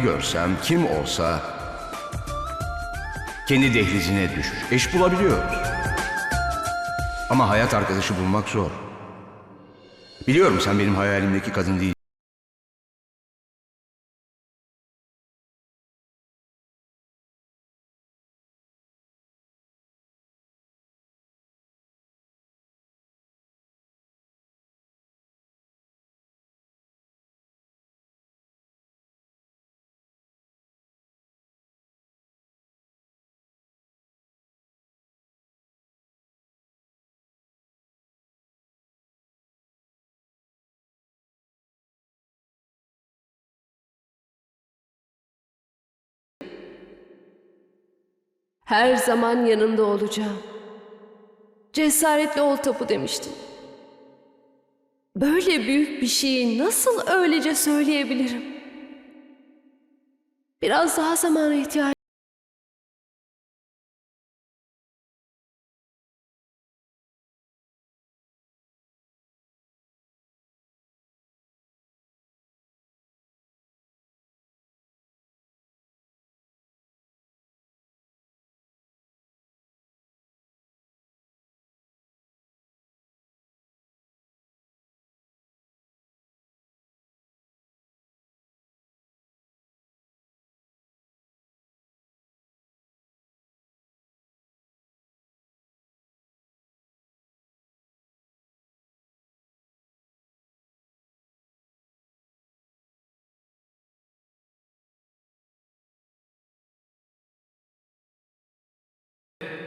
görsem kim olsa kendi dehlizine düşür. Eş bulabiliyoruz. Ama hayat arkadaşı bulmak zor. Biliyorum sen benim hayalimdeki kadın değil. Her zaman yanında olacağım. Cesaretli ol tapu demiştin. Böyle büyük bir şeyi nasıl öylece söyleyebilirim? Biraz daha zamana ihtiyacım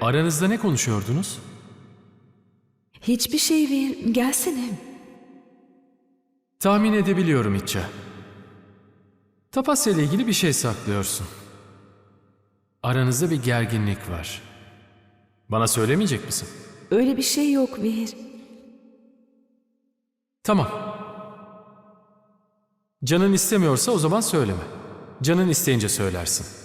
Aranızda ne konuşuyordunuz? Hiçbir şey ver. Gelsene. Tahmin edebiliyorum İtça. Tapasya ile ilgili bir şey saklıyorsun. Aranızda bir gerginlik var. Bana söylemeyecek misin? Öyle bir şey yok Vir. Tamam. Canın istemiyorsa o zaman söyleme. Canın isteyince söylersin.